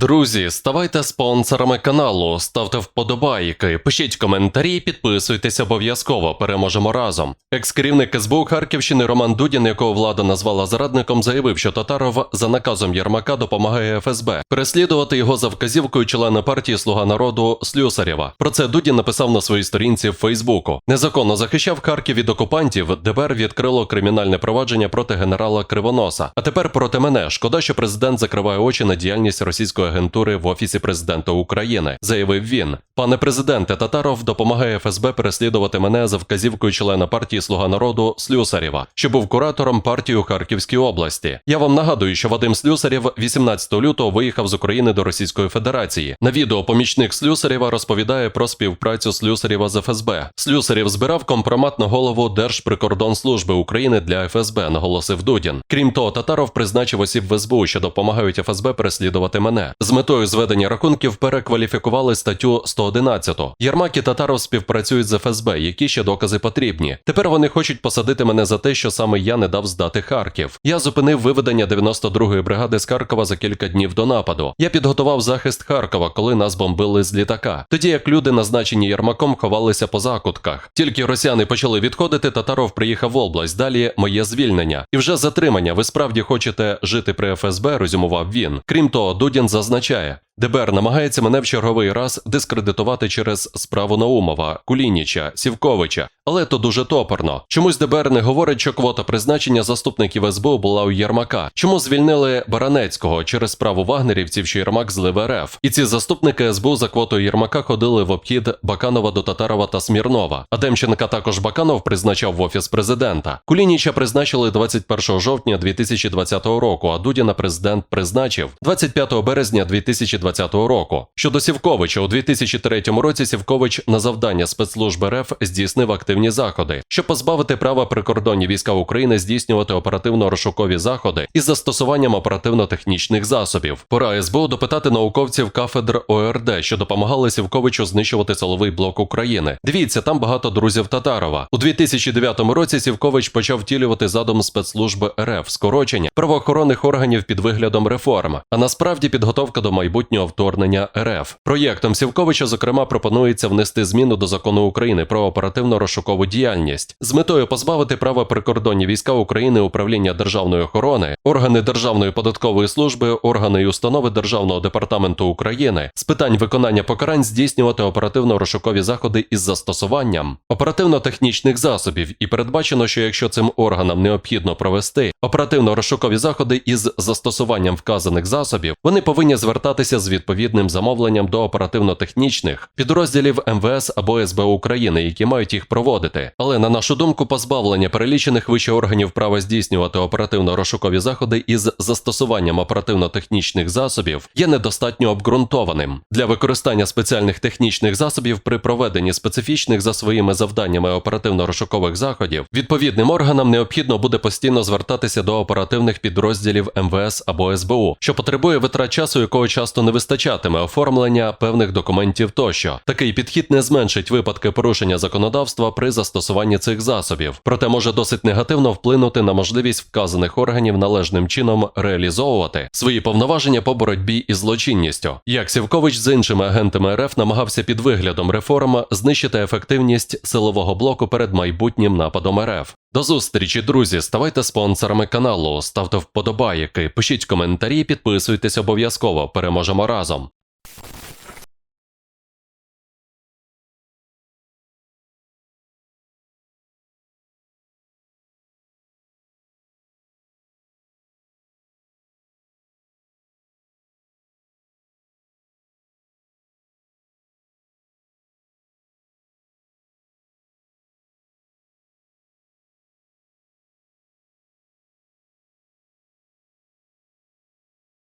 Друзі, ставайте спонсорами каналу, ставте вподобайки, пишіть коментарі, підписуйтесь обов'язково. Переможемо разом. Екс-керівник СБУ Харківщини Роман Дудін, якого влада назвала зрадником, заявив, що Татаров за наказом Єрмака допомагає ФСБ переслідувати його за вказівкою члена партії Слуга народу Слюсарєва. Про це Дудін написав на своїй сторінці в Фейсбуку. Незаконно захищав Харків від окупантів. ДБР відкрило кримінальне провадження проти генерала Кривоноса. А тепер проти мене. Шкода, що президент закриває очі на діяльність російської агентури в офісі президента України, заявив він. Пане президенте, Татаров допомагає ФСБ переслідувати мене за вказівкою члена партії Слуга народу Слюсарєва, що був куратором партії у Харківській області. Я вам нагадую, що Вадим Слюсарєв 18 лютого виїхав з України до Російської Федерації. На відео помічник Слюсарєва розповідає про співпрацю Слюсарєва з ФСБ. Слюсарєв збирав компромат на голову Держприкордонслужби України для ФСБ, наголосив Дудін. Крім того, Татаров призначив осіб в СБУ, що допомагають ФСБ переслідувати мене. З метою зведення рахунків перекваліфікували статтю 111. Єрмак і Татаров співпрацюють з ФСБ, які ще докази потрібні. Тепер вони хочуть посадити мене за те, що саме я не дав здати Харків. Я зупинив виведення 92-ї бригади з Харкова за кілька днів до нападу. Я підготував захист Харкова, коли нас бомбили з літака. Тоді як люди, назначені Єрмаком, ховалися по закутках. Тільки росіяни почали відходити, Татаров приїхав в область. Далі моє звільнення. І вже затримання. Ви справді хочете жити при ФСБ, резюмував він. Крім того, Дудін зазначає. ДБР намагається мене в черговий раз дискредитувати через справу Наумова, Кулініча, Сівковича, але то дуже топорно. Чомусь ДБР не говорить, що квота призначення заступників СБУ була у Єрмака. Чому звільнили Баранецького через справу вагнерівців, що Єрмак злив РФ? І ці заступники СБУ за квотою Єрмака ходили в обхід Баканова до Татарова та Смірнова. А Демченка також Баканов призначав в офіс президента. Кулініча призначили 21 жовтня 2020 року, а Дудіна президент призначив 25 березня 2020 року. Щодо Сівковича, у 2003 році Сівкович на завдання спецслужби РФ здійснив активні заходи, щоб позбавити права прикордонні війська України здійснювати оперативно-розшукові заходи із застосуванням оперативно-технічних засобів. Пора СБУ допитати науковців кафедр ОРД, що допомагали Сівковичу знищувати силовий блок України. Дивіться, там багато друзів Татарова. У 2009 році Сівкович почав втілювати задум спецслужби РФ скорочення правоохоронних органів під виглядом реформ, а насправді підготовка до майбутнього вторгнення РФ. Проєктом Сівковича, зокрема, пропонується внести зміну до закону України про оперативно-розшукову діяльність з метою позбавити права прикордонні війська України управління державної охорони, органи Державної податкової служби, органи і установи Державного департаменту України з питань виконання покарань здійснювати оперативно-розшукові заходи із застосуванням оперативно-технічних засобів, і передбачено, що якщо цим органам необхідно провести оперативно-розшукові заходи із застосуванням вказаних засобів, вони повинні звертатися з відповідним замовленням до оперативно-технічних підрозділів МВС або СБУ України, які мають їх проводити. Але на нашу думку, позбавлення перелічених вище органів права здійснювати оперативно-розшукові заходи із застосуванням оперативно-технічних засобів є недостатньо обґрунтованим для використання спеціальних технічних засобів при проведенні специфічних за своїми завданнями оперативно-розшукових заходів. Відповідним органам необхідно буде постійно звертатися до оперативних підрозділів МВС або СБУ, що потребує витрат часу, якого часто не вистачатиме оформлення певних документів тощо. Такий підхід не зменшить випадки порушення законодавства при застосуванні цих засобів, проте може досить негативно вплинути на можливість вказаних органів належним чином реалізовувати свої повноваження по боротьбі із злочинністю. Як Сівкович з іншими агентами РФ намагався під виглядом реформ знищити ефективність силового блоку перед майбутнім нападом РФ. До зустрічі, друзі. Ставайте спонсорами каналу, ставте вподобайки, пишіть коментарі, підписуйтесь обов'язково. Переможемо разом.